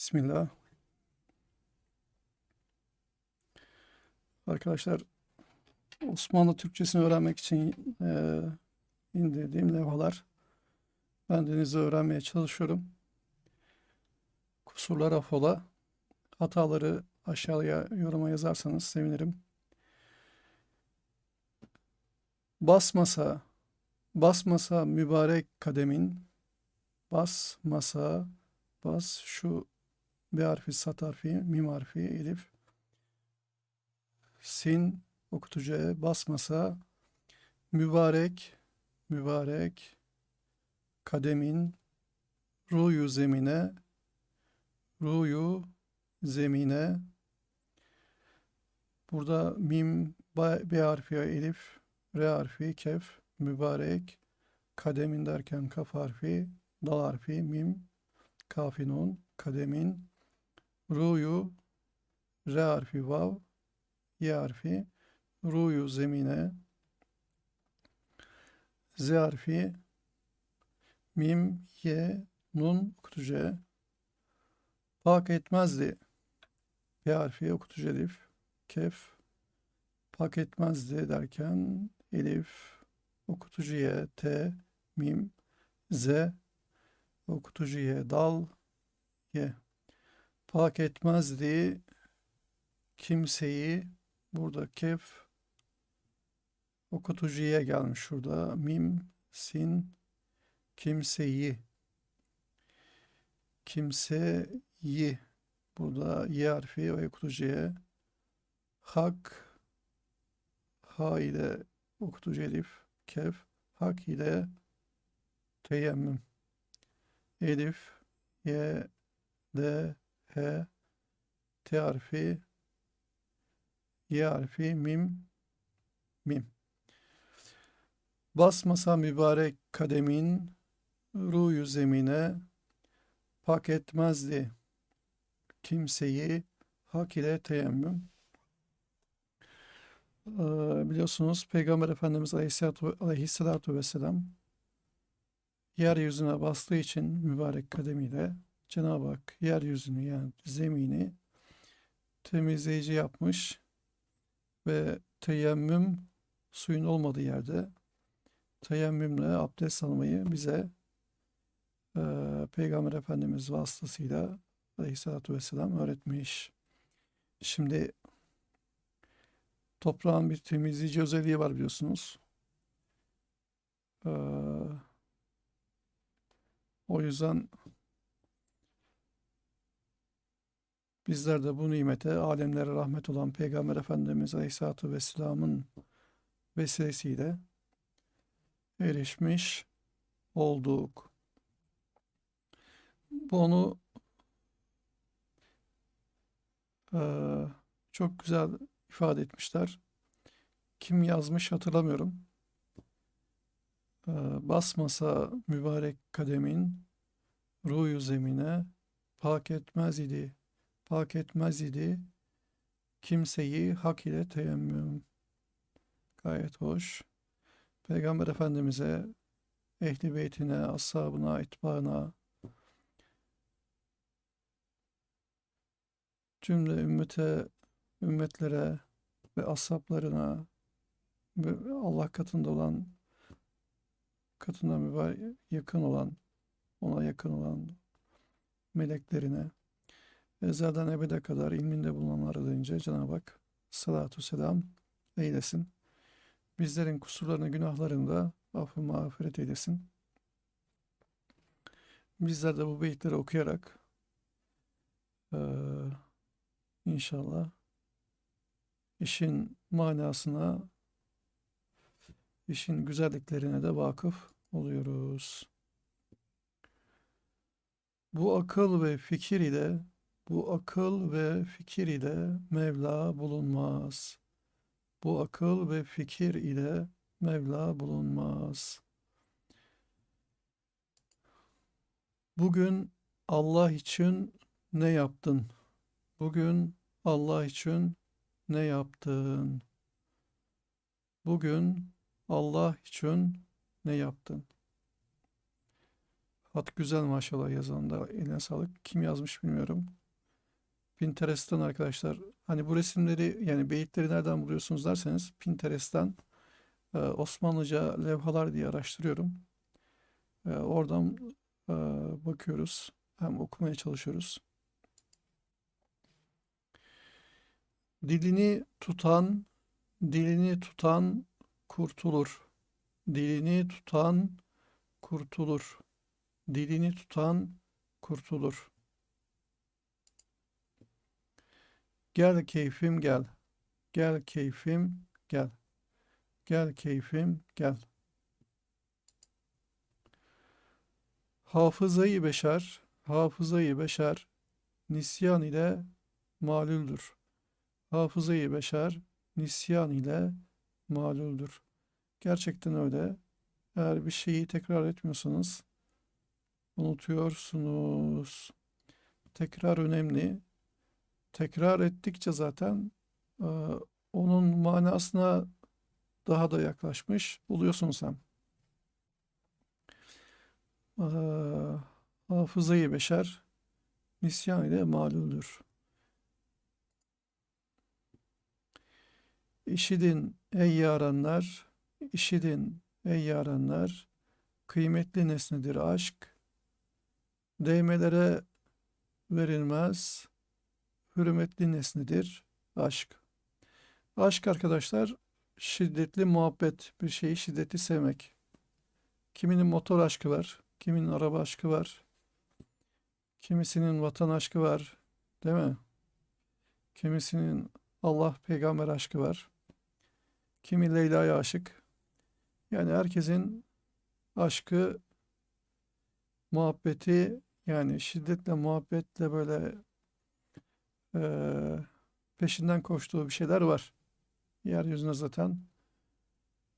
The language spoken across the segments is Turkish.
Bismillah. Arkadaşlar Osmanlı Türkçesini öğrenmek için eee, indirdiğim levhalar. Ben denizi öğrenmeye çalışıyorum. Kusurlar affola. Hataları aşağıya yoruma yazarsanız sevinirim. Basmasa, basmasa mübarek kademin, basmasa, bas şu B harfi, sat harfi, mim harfi, elif, sin, okutucu E, basmasa, mübarek, mübarek, kademin, ruyu zemine, ruyu zemine, burada mim, B harfi, elif, R harfi, kef, mübarek, kademin derken kaf harfi, dal harfi, mim, kafi nun, kademin, ruyu, R harfi, vav, Y harfi, ruyu zemine, Z harfi, mim, Y, nun, okutucu pak etmezdi, P harfi, okutucu elif, kef, pak etmezdi derken elif, okutucu Y, T, mim, Z, okutucu Y, dal, Y. Pak etmezdi. Kimseyi, burada kef, okutucuya gelmiş şurada, mim, sin, kimseyi, kimseyi, burada Y harfi, o okutucuya, hak, ha ile okutucu elif, kef, hak ile teyemmüm, elif, Y, D, H, T harfi, Y harfi, mim, mim. Basmasa mübarek kademin, ruyu zemine, pak etmezdi kimseyi, hak ile teyemmüm. Ee, biliyorsunuz Peygamber Efendimiz Aleyhisselatü, Aleyhisselatü Vesselam yeryüzüne bastığı için mübarek kademiyle Cenab-ı Hak yeryüzünü yani zemini temizleyici yapmış ve teyemmüm suyun olmadığı yerde teyemmümle abdest almayı bize e, Peygamber Efendimiz vasıtasıyla Aleyhisselatü Vesselam öğretmiş. Şimdi toprağın bir temizleyici özelliği var biliyorsunuz. Ee, o yüzden Bizler de bu nimete alemlere rahmet olan Peygamber Efendimiz Aleyhisselatü Vesselam'ın vesilesiyle erişmiş olduk. Bunu eee, çok güzel ifade etmişler. Kim yazmış hatırlamıyorum. Eee, basmasa mübarek kademin ruyu zemine pak etmez idi pak etmez idi kimseyi hak ile teyemmüm. Gayet hoş. Peygamber Efendimiz'e, ehli beytine, ashabına, itbaına, cümle ümmete, ümmetlere ve ashablarına ve Allah katında olan, katında mübarek, yakın olan, ona yakın olan meleklerine, Ezelden ebede kadar ilminde bulunanlara deyince Cenab-ı Hak salatu selam eylesin. Bizlerin kusurlarını, günahlarını da affı mağfiret eylesin. Bizler de bu beyitleri okuyarak eee, inşallah işin manasına, işin güzelliklerine de vakıf oluyoruz. Bu akıl ve fikir ile bu akıl ve fikir ile Mevla bulunmaz. Bu akıl ve fikir ile Mevla bulunmaz. Bugün Allah için ne yaptın? Bugün Allah için ne yaptın? Bugün Allah için ne yaptın? Hat güzel maşallah yazan da eline sağlık. Kim yazmış bilmiyorum. Pinterest'ten arkadaşlar. Hani bu resimleri yani beyitleri nereden buluyorsunuz derseniz Pinterest'ten e, Osmanlıca levhalar diye araştırıyorum. E, oradan e, bakıyoruz. Hem okumaya çalışıyoruz. Dilini tutan, dilini tutan kurtulur. Dilini tutan kurtulur. Dilini tutan kurtulur. Gel keyfim gel. Gel keyfim gel. Gel keyfim gel. Hafızayı beşer, hafızayı beşer, nisyan ile malüldür. Hafızayı beşer, nisyan ile malüldür. Gerçekten öyle. Eğer bir şeyi tekrar etmiyorsanız unutuyorsunuz. Tekrar önemli. Tekrar ettikçe zaten e, onun manasına daha da yaklaşmış oluyorsun sen. E, hafızayı beşer nisyan ile malüldür. İşidin ey yaranlar, işidin ey yaranlar, kıymetli nesnedir aşk. Değmelere verilmez, hürmetli nesnedir aşk. Aşk arkadaşlar şiddetli muhabbet, bir şeyi şiddetli sevmek. Kiminin motor aşkı var, kiminin araba aşkı var, kimisinin vatan aşkı var, değil mi? Kimisinin Allah peygamber aşkı var. Kimi Leyla'ya aşık. Yani herkesin aşkı, muhabbeti yani şiddetle muhabbetle böyle eee, peşinden koştuğu bir şeyler var. Yeryüzünde zaten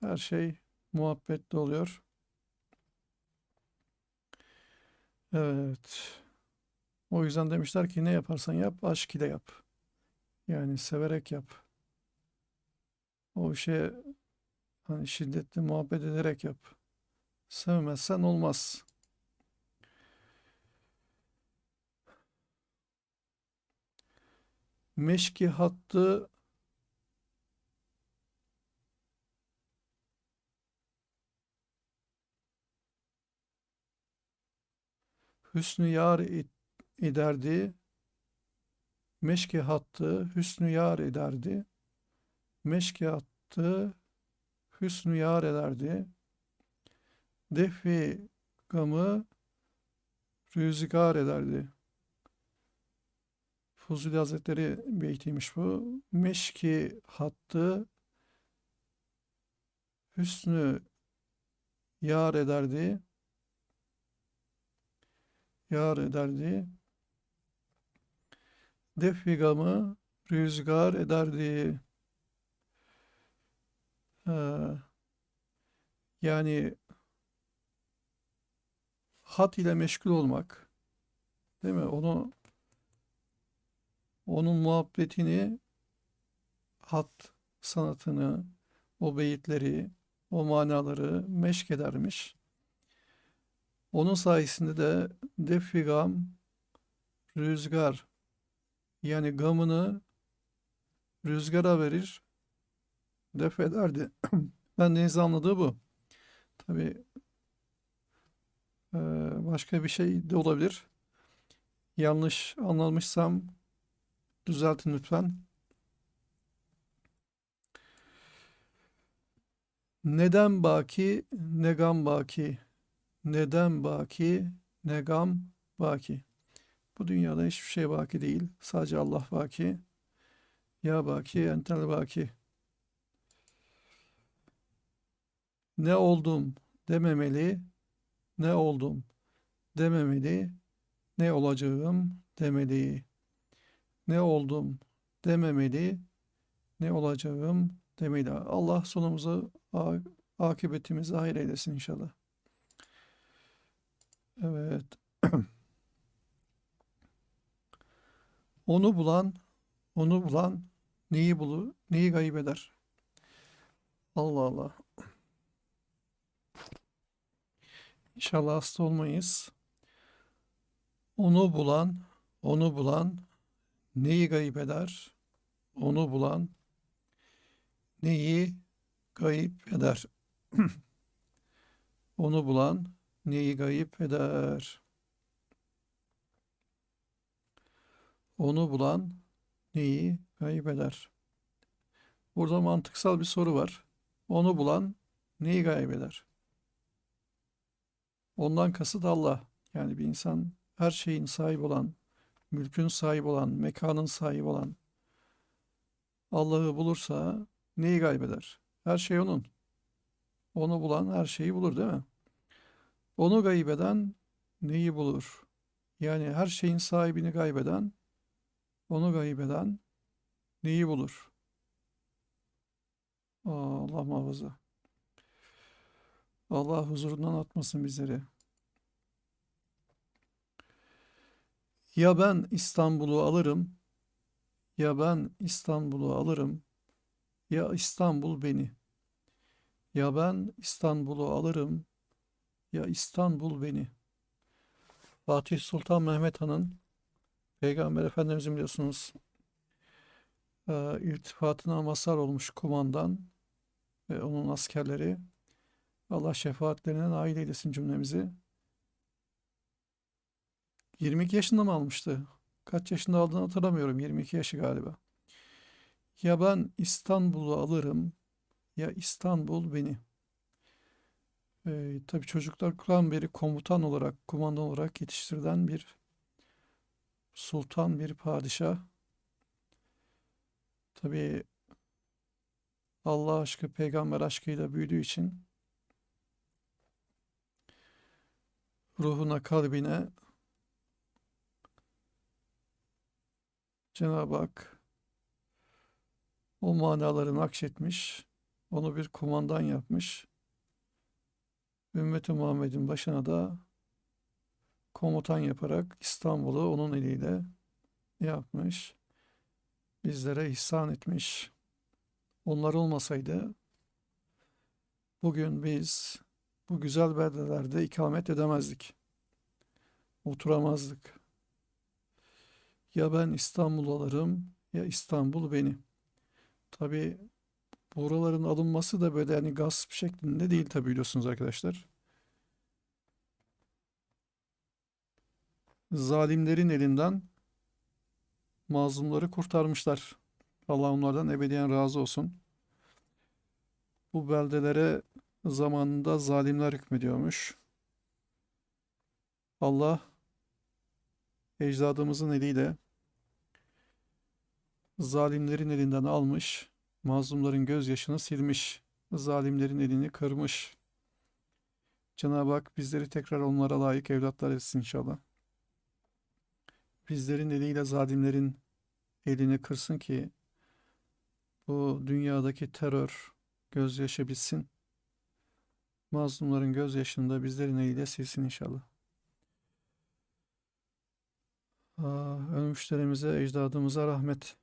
her şey muhabbetle oluyor. Evet. O yüzden demişler ki ne yaparsan yap aşk ile yap. Yani severek yap. O işe hani şiddetli muhabbet ederek yap. Sevmezsen olmaz. Meşki hattı hüsnü yar ed- ederdi. Meşki hattı hüsnü yar ederdi. Meşki hattı hüsnü yar ederdi. Defi gamı rüzgar ederdi. Fuzuli Hazretleri beytiymiş bu. Meşki hattı hüsnü yar ederdi. Yar ederdi. Defi rüzgar ederdi. Ee, yani hat ile meşgul olmak, değil mi? Onu onun muhabbetini, hat sanatını, o beyitleri, o manaları meşk edermiş. Onun sayesinde de defi gam, rüzgar, yani gamını rüzgara verir, def ederdi. Ben deniz anladığı bu. Tabii e, başka bir şey de olabilir. Yanlış anlamışsam düzeltin lütfen. Neden baki, ne gam baki? Neden baki, ne gam baki? Bu dünyada hiçbir şey baki değil. Sadece Allah baki. Ya baki, entel baki. Ne oldum dememeli, ne oldum dememeli, ne olacağım demeli. Ne oldum dememeli, ne olacağım demeli. Allah sonumuzu, akıbetimizi hayır eylesin inşallah. Evet. Onu bulan, onu bulan neyi bulur, neyi gayip eder? Allah Allah. İnşallah hasta olmayız. Onu bulan, onu bulan neyi gayip eder? Onu bulan neyi gayip eder? Onu bulan neyi gayip eder? Onu bulan neyi gayip eder? Burada mantıksal bir soru var. Onu bulan neyi gayip eder? Ondan kasıt Allah. Yani bir insan her şeyin sahibi olan, mülkün sahibi olan, mekanın sahibi olan Allah'ı bulursa neyi kaybeder? Her şey onun. Onu bulan her şeyi bulur değil mi? Onu kaybeden neyi bulur? Yani her şeyin sahibini kaybeden, onu kaybeden neyi bulur? Allah muhafaza. Allah huzurundan atmasın bizleri. Ya ben İstanbul'u alırım, ya ben İstanbul'u alırım, ya İstanbul beni. Ya ben İstanbul'u alırım, ya İstanbul beni. Fatih Sultan Mehmet Han'ın Peygamber Efendimizin biliyorsunuz e, irtifatına mazhar olmuş kumandan ve onun askerleri Allah şefaatlerine nail eylesin cümlemizi. 22 yaşında mı almıştı? Kaç yaşında aldığını hatırlamıyorum. 22 yaşı galiba. Ya ben İstanbul'u alırım ya İstanbul beni. Ee, tabii çocuklardan beri komutan olarak, kumandan olarak yetiştirilen bir sultan, bir padişah. Tabii Allah aşkı, peygamber aşkıyla büyüdüğü için ruhuna, kalbine Cenab-ı Hak o manaları nakşetmiş, onu bir kumandan yapmış. Ümmet-i Muhammed'in başına da komutan yaparak İstanbul'u onun eliyle yapmış. Bizlere ihsan etmiş. Onlar olmasaydı bugün biz bu güzel beldelerde ikamet edemezdik. Oturamazdık. Ya ben İstanbul alırım ya İstanbul beni. Tabii buraların alınması da böyle hani gasp şeklinde değil tabii biliyorsunuz arkadaşlar. Zalimlerin elinden mazlumları kurtarmışlar. Allah onlardan ebediyen razı olsun. Bu beldelere zamanında zalimler hükmediyormuş. Allah ecdadımızın eliyle zalimlerin elinden almış, mazlumların gözyaşını silmiş, zalimlerin elini kırmış. Cenab-ı Hak bizleri tekrar onlara layık evlatlar etsin inşallah. Bizlerin eliyle zalimlerin elini kırsın ki bu dünyadaki terör gözyaşı bitsin. Mazlumların gözyaşını da bizlerin eliyle silsin inşallah. Aa, ölmüşlerimize, ecdadımıza rahmet.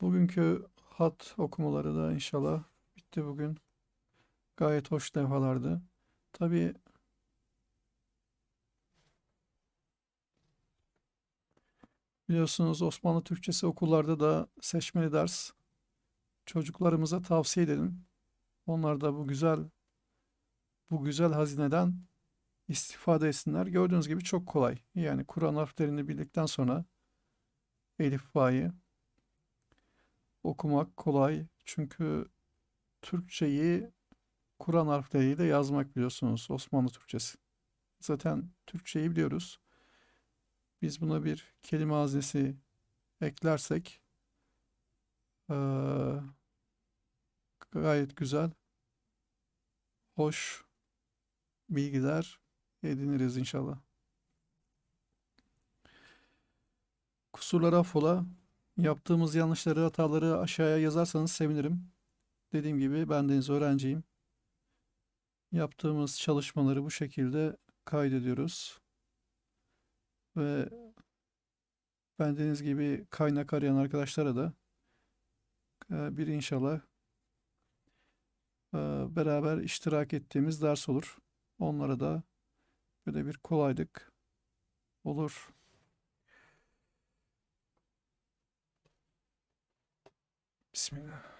Bugünkü hat okumaları da inşallah bitti bugün. Gayet hoş levhalardı. Tabii biliyorsunuz Osmanlı Türkçesi okullarda da seçmeli ders çocuklarımıza tavsiye edelim. Onlar da bu güzel bu güzel hazineden istifade etsinler. Gördüğünüz gibi çok kolay. Yani Kur'an harflerini bildikten sonra elif ba'yı okumak kolay. Çünkü Türkçeyi Kur'an harfleriyle yazmak biliyorsunuz Osmanlı Türkçesi. Zaten Türkçeyi biliyoruz. Biz buna bir kelime hazinesi eklersek ee, gayet güzel, hoş bilgiler ediniriz inşallah. Kusurlara affola. Yaptığımız yanlışları, hataları aşağıya yazarsanız sevinirim. Dediğim gibi ben deniz öğrenciyim. Yaptığımız çalışmaları bu şekilde kaydediyoruz. Ve bendeniz gibi kaynak arayan arkadaşlara da bir inşallah beraber iştirak ettiğimiz ders olur. Onlara da böyle bir kolaylık olur. Bismillah.